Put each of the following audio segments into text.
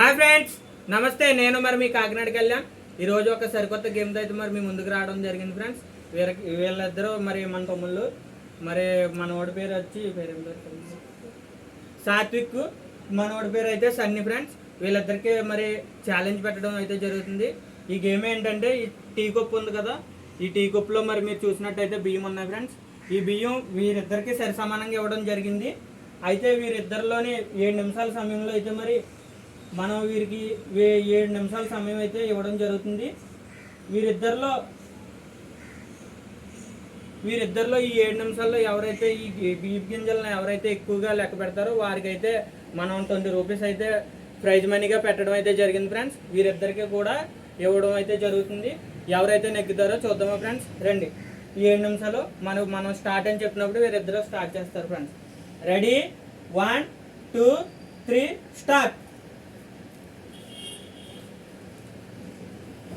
Hi friends నమస్తే. నేను మరి మీ కాకినాడ కళ్యాణ్. ఈరోజు ఒక సరికొత్త గేమ్తో అయితే మరి మీ ముందుకు రావడం జరిగింది ఫ్రెండ్స్. వీళ్ళకి వీళ్ళిద్దరూ మరి మన తమ్ముళ్ళు మరి మనవడి పేరు వచ్చి పేరు పేరు? సాత్విక్ మనోడి పేరు అయితే సన్నీ ఫ్రెండ్స్. వీళ్ళిద్దరికి మరి ఛాలెంజ్ పెట్టడం అయితే జరుగుతుంది. ఈ గేమ్ ఏంటంటే ఈ టీ కప్ ఉంది కదా ఈ టీ కొప్పులో మరి మీరు చూసినట్టయితే బియ్యం ఉన్నాయి ఫ్రెండ్స్. ఈ బియ్యం వీరిద్దరికి సరి సమానంగా ఇవ్వడం జరిగింది. అయితే వీరిద్దరిలోని ఏడు నిమిషాల సమయంలో అయితే మరి మనం వీరికి వే- ఏడు నిమిషాల సమయం అయితే ఇవ్వడం జరుగుతుంది. వీరిద్దరిలో వీరిద్దరిలో ఈ ఏడు నిమిషాల్లో ఎవరైతే ఈ బీప్ గింజలను ఎవరైతే ఎక్కువగా లెక్క పెడతారో వారికైతే మనం ట్వంటీ రూపీస్ అయితే ప్రైజ్ మనీగా పెట్టడం అయితే జరిగింది ఫ్రెండ్స్. వీరిద్దరికి కూడా ఇవ్వడం అయితే జరుగుతుంది. ఎవరైతే నెగ్గుతారో చూద్దామా ఫ్రెండ్స్? రండి. ఈ ఏడు నిమిషాలు మనం మనం స్టార్ట్ అని చెప్పినప్పుడు వీరిద్దరు స్టార్ట్ చేస్తారు friends. Ready? One two three start.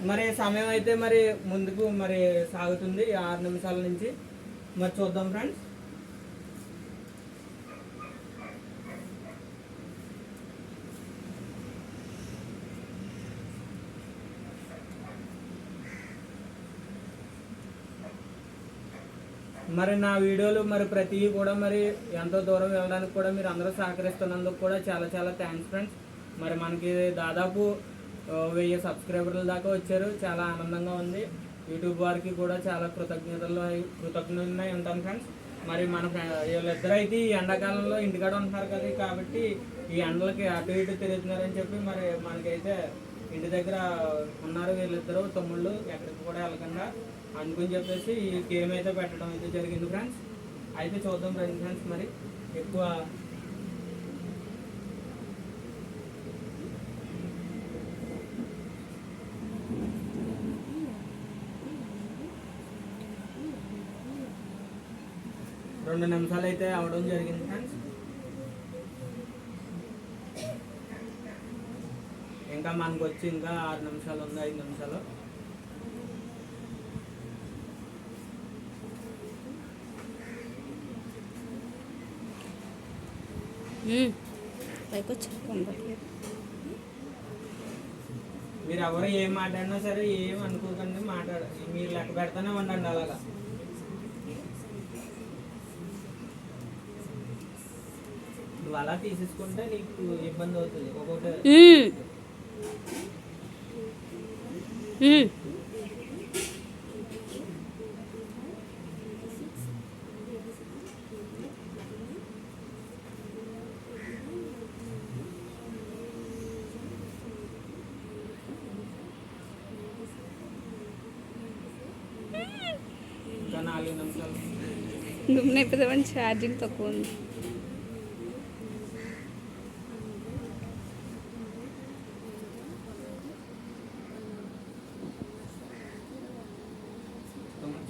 మరి సమయం అయితే మరి ముందుకు మరి సాగుతుంది ఆరు నిమిషాల నుంచి. మరి చూద్దాం ఫ్రెండ్స్. మరి నా వీడియోలు మరి ప్రతి కూడా మరి ఎంతో దూరం వెళ్ళడానికి కూడా మీరు అందరూ సహకరిస్తున్నందుకు కూడా చాలా చాలా థ్యాంక్స్ ఫ్రెండ్స్ మరి మనకి దాదాపు వెయ్యి సబ్స్క్రైబర్ల దాకా వచ్చారు. చాలా ఆనందంగా ఉంది. యూట్యూబ్ వారికి కూడా చాలా కృతజ్ఞతలు కృతజ్ఞతలు ఉంటాను ఫ్రెండ్స్. మరి మన ఫ్రె- వీళ్ళిద్దరూ అయితే ఈ ఎండాకాలంలో ఇంటికాడ ఉంటున్నారు కదా కాబట్టి ఈ ఎండలకి అటు ఇటు తిరుగుతున్నారని చెప్పి మరి మనకైతే ఇంటి దగ్గర ఉన్నారు వీళ్ళిద్దరూ తమ్ముళ్ళు. ఎక్కడికి కూడా వెళ్ళకుండా అనుకుని చెప్పేసి ఈ గేమ్ అయితే పెట్టడం అయితే జరిగింది ఫ్రెండ్స్. అయితే చూద్దాం ఫ్రెండ్స్ ఫ్రెండ్స్ మరి ఎక్కువ రెండు నిమిషాలు అయితే అవడం జరిగింది ఫ్రెండ్స్ ఇంకా మనకు వచ్చి ఇంకా ఆరు నిమిషాలు ఉంది ఐదు నిమిషాలు. మీరు ఎవరు ఏం మాట్లాడినా సరే ఏం అనుకోకండి మాట్లాడ మీరు లెక్క పెడతానే ఉండండి అలాగా. నువ్వు అలా తీసేసుకుంటే నీకు ఇబ్బంది అవుతుంది. ఒక్కొక్కటి అయిపోతామని ఛార్జింగ్ తక్కువ ఉంది.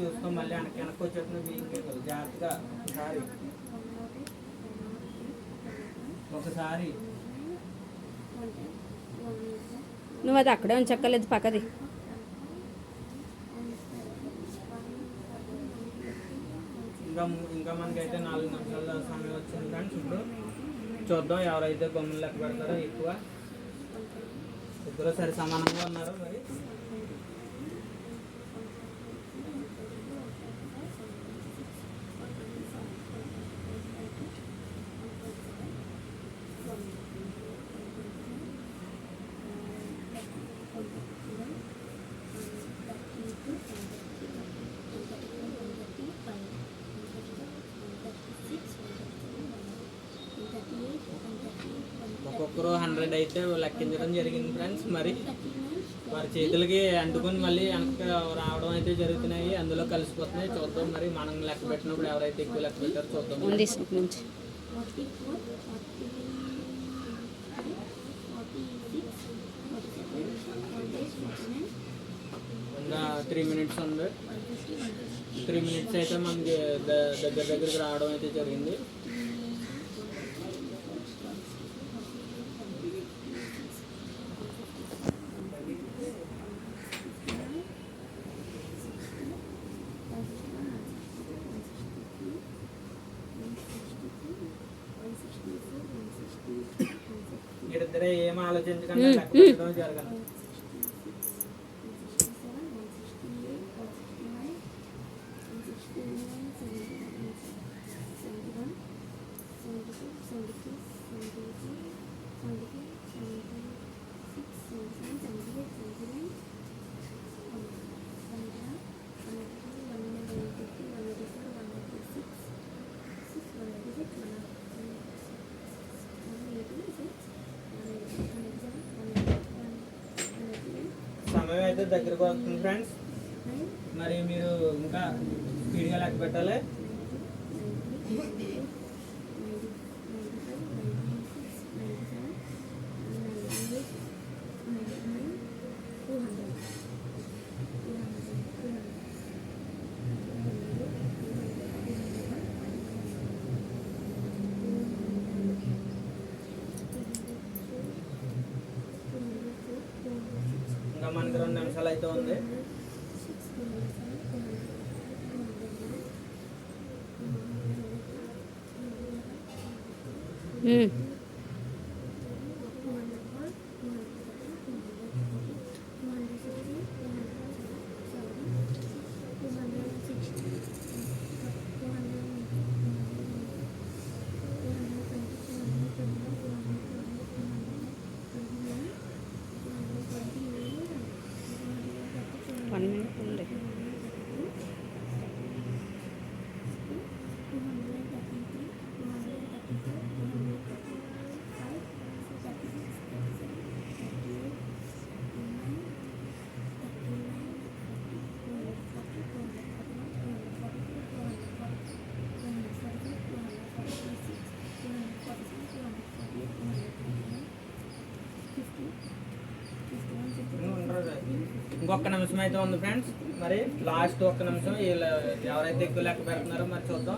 చూసుకో మళ్ళీ వెనక్కి వెనక్కి వచ్చేస్తున్న బియ్యం జాగ్రత్తగా ఒకసారి ఒకసారి నువ్వు అది అక్కడే ఉంచక్కర్లేదు పక్కది. ఇంకా ఇంకా మనకైతే నాలుగు నిమిషాల సమయం వచ్చింది ఫ్రెండ్స్ ఇప్పుడు చూద్దాం ఎవరైతే గమ్ములు లెక్క పెడతారో ఎక్కువ. ఇద్దరు సరి సమానంగా ఉన్నారు మరి. ఒక్కొక్కరు హండ్రెడ్ అయితే లెక్కించడం జరిగింది ఫ్రెండ్స్. మరి వారి చేతులకి అంటుకొని మళ్ళీ వెనక్కి రావడం అయితే జరుగుతున్నాయి. అందులో కలిసిపోతున్నాయి. చూద్దాం మరి మనం లెక్క పెట్టినప్పుడు ఎవరైతే ఎక్కువ లెక్క పెట్టారో చూద్దాం ఇంకా త్రీ మినిట్స్ ఉంది. త్రీ మినిట్స్ అయితే మనకి దగ్గర దగ్గరికి రావడం అయితే జరిగింది. వేరే ఏం ఆలోచించకుండా లెక్క పెట్టడం జరగాలి. సమయం అయితే దగ్గరకు వస్తుంది ఫ్రెండ్స్ మరి మీరు ఇంకా స్పీడ్గా లెక్క పెట్టాలి? అయితే ఉంది ఉమ్. ఇంకొక నిమిషం అయితే ఉంది ఫ్రెండ్స్ మరి లాస్ట్ ఒక్క నిమిషం వీళ్ళు ఎవరైతే ఎక్కువ లెక్క పెడుతున్నారో మరి చూద్దాం.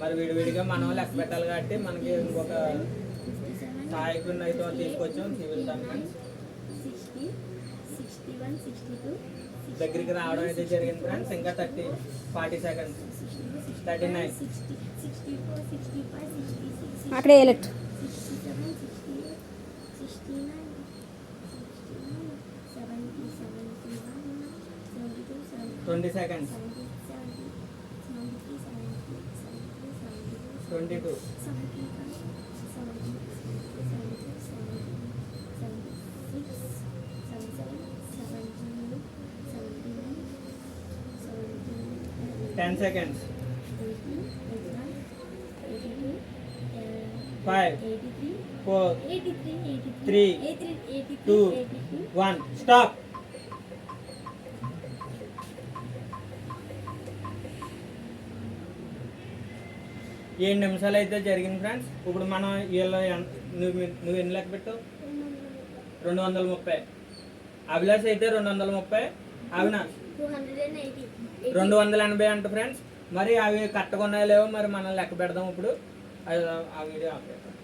మరి విడివిడిగా మనం లెక్క పెట్టాలి కాబట్టి మనకి ఇంకొక సహాయకుడిని అయితే తీసుకొచ్చాం. సివిల్ ఫ్రెండ్స్ దగ్గరికి రావడం అయితే జరిగింది ఫ్రెండ్స్ ఇంకా thirty forty seconds. Thirty nine. అక్కడే twenty seconds. Twenty two. Ten seconds five four three two one stop ఏడు నిమిషాలు అయితే జరిగింది ఫ్రెండ్స్. ఇప్పుడు మనం వీళ్ళ నువ్వు నువ్వు ఎన్ని లెక్క పెట్టు రెండు వందల ముప్పై. అభిలాష్ అయితే రెండు వందల ముప్పై. అవినాష్ రెండు వందల ఎనభై అంట ఫ్రెండ్స్. మరి అవి కట్టకున్నాయో లేవో మరి మనం లెక్క పెడదాం ఇప్పుడు. ఆ వీడియో ఆపేద్దాం.